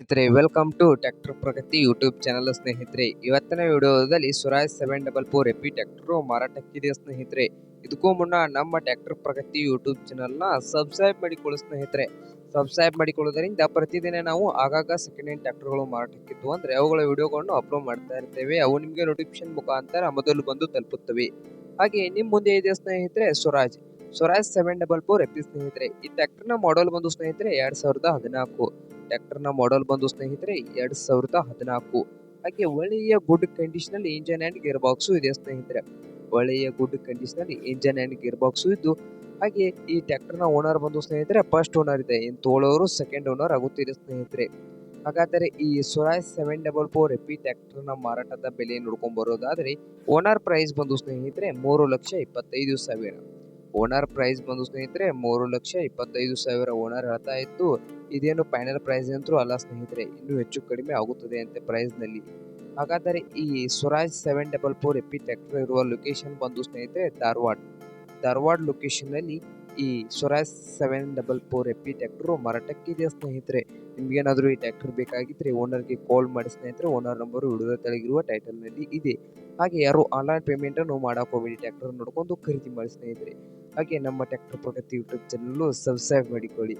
ಸ್ನೇಹಿತರೆ welcome to tractor Pragati YouTube channel ಸ್ನೇಹಿತರೆ. ಇವತ್ತಿನ ವಿಡಿಯೋದಲ್ಲಿ Swaraj seven double four A P tractor ಮಾರಾಟಕ್ಕಿದೆ ಸ್ನೇಹಿತರೆ? ಇದಕ್ಕೂ ಮುನ್ನ ನಮ್ಮ ಟ್ಯಾಕ್ಟರ್ ಪ್ರಗತಿ ಯೂಟ್ಯೂಬ್ ಚಾನಲ್ನ ಸಬ್ಸ್ಕ್ರೈಬ್ ಮಾಡಿಕೊಳ್ಳಿ ಸ್ನೇಹಿತರೆ. ಸಬ್ಸ್ಕ್ರೈಬ್ ಮಾಡಿಕೊಳ್ಳೋದರಿಂದ ಪ್ರತಿದಿನ ನಾವು ಆಗಾಗ ಸೆಕೆಂಡ್ ಹ್ಯಾಂಡ್ ಟ್ರ್ಯಾಕ್ಟರ್ಗಳು ಮಾರಾಟಕ್ಕಿದ್ದು ಅಂದರೆ ಅವುಗಳ ವಿಡಿಯೋಗಳನ್ನು ಅಪ್ಲೋಡ್ ಮಾಡ್ತಾ ಇರ್ತೇವೆ. ಅವು ನಿಮಗೆ ನೋಟಿಫಿಕೇಶನ್ ಮುಖಾಂತರ ಮೊದಲು ಬಂದು ತಲುಪುತ್ತವೆ. ಹಾಗೆ ನಿಮ್ಮ ಮುಂದೆ ಇದೆ ಸ್ನೇಹಿತರೆ? Swaraj Swaraj seven double four A P ಸ್ನೇಹಿತರೆ. ಈ ಟ್ರ್ಯಾಕ್ಟರ್ನ ಮಾಡೆಲ್ ಬಂದು ಸ್ನೇಹಿತರೆ, ಎರಡ್ ಸಾವಿರದ ಹದಿನಾಲ್ಕು. ಟ್ರ್ಯಾಕ್ಟರ್ನ ಮಾಡೆಲ್ ಬಂದು ಸ್ನೇಹಿತರೆ, ಎರಡು ಸಾವಿರದ ಹದಿನಾಲ್ಕು. ಹಾಗೆ ಒಳ್ಳೆಯ ಗುಡ್ ಕಂಡೀಷನ್ ಅಲ್ಲಿ ಇಂಜನ್ ಆ್ಯಂಡ್ ಗೇರ್ ಬಾಕ್ಸು ಇದೆ ಸ್ನೇಹಿತರೆ. ಒಳ್ಳೆಯ ಗುಡ್ ಕಂಡೀಷನ್ ಅಲ್ಲಿ ಇಂಜನ್ ಆ್ಯಂಡ್ ಗೇರ್ ಬಾಕ್ಸು ಇದ್ದು, ಹಾಗೆ ಈ ಟ್ರ್ಯಾಕ್ಟರ್ನ ಓನರ್ ಬಂದು ಸ್ನೇಹಿತರೆ ಫಸ್ಟ್ ಓನರ್ ಇದೆ. ಇನ್ನು ತೋಳೋರು ಸೆಕೆಂಡ್ ಓನರ್ ಆಗುತ್ತಿದೆ ಸ್ನೇಹಿತರೆ. ಹಾಗಾದರೆ ಈ Swaraj seven double four A P ಟ್ಯಾಕ್ಟರ್ನ ಮಾರಾಟದ ಬೆಲೆ ನೋಡ್ಕೊಂಬರೋದಾದರೆ ಓನರ್ ಪ್ರೈಸ್ ಬಂದು ಸ್ನೇಹಿತರೆ, ಮೂರು ಲಕ್ಷ ಇಪ್ಪತ್ತೈದು ಸಾವಿರ. ಓನರ್ ಪ್ರೈಸ್ ಬಂದು ಸ್ನೇಹಿತರೆ, ಮೂರು ಲಕ್ಷ ಇಪ್ಪತ್ತೈದು ಸಾವಿರ ಓನರ್ ಹೇಳ್ತಾ ಇದ್ದು ಇದೇನು ಫೈನಲ್ ಪ್ರೈಸ್ ಅಂತೂ ಅಲ್ಲ ಸ್ನೇಹಿತರೆ, ಇನ್ನೂ ಹೆಚ್ಚು ಕಡಿಮೆ ಆಗುತ್ತದೆ ಅಂತೆ ಪ್ರೈಸ್ನಲ್ಲಿ ಹಾಗಾದರೆ ಈ Swaraj seven double four A P tractor ಇರುವ ಲೊಕೇಶನ್ ಬಂದು ಸ್ನೇಹಿತರೆ, ಧಾರವಾಡ. ಧಾರವಾಡ ಲೊಕೇಶನ್ನಲ್ಲಿ ಈ Swaraj seven double four A P tractor ಮಾರಾಟಕ್ಕಿದೆ ಸ್ನೇಹಿತರೆ. ನಿಮಗೇನಾದರೂ ಈ ಟ್ಯಾಕ್ಟರ್ ಬೇಕಾಗಿದ್ದರೆ ಓನರ್ಗೆ ಕಾಲ್ ಮಾಡಿ ಸ್ನೇಹಿತರೆ ಓನರ್ ನಂಬರು ವಿಡಿಯೋದ ತೆಳಗಿರುವ ಟೈಟಲ್ನಲ್ಲಿ ಇದೆ. ಹಾಗೆ ಯಾರು ಆನ್ಲೈನ್ ಪೇಮೆಂಟನ್ನು ಅನ್ನು ಟ್ಯಾಕ್ಟರ್ ನೋಡ್ಕೊಂಡು ಖರೀದಿ ಮಾಡಿ ಸ್ನೇಹಿತರೆ. ಹಾಗೆ ನಮ್ಮ tractor Pragati YouTube channel subscribe ಮಾಡಿಕೊಳ್ಳಿ.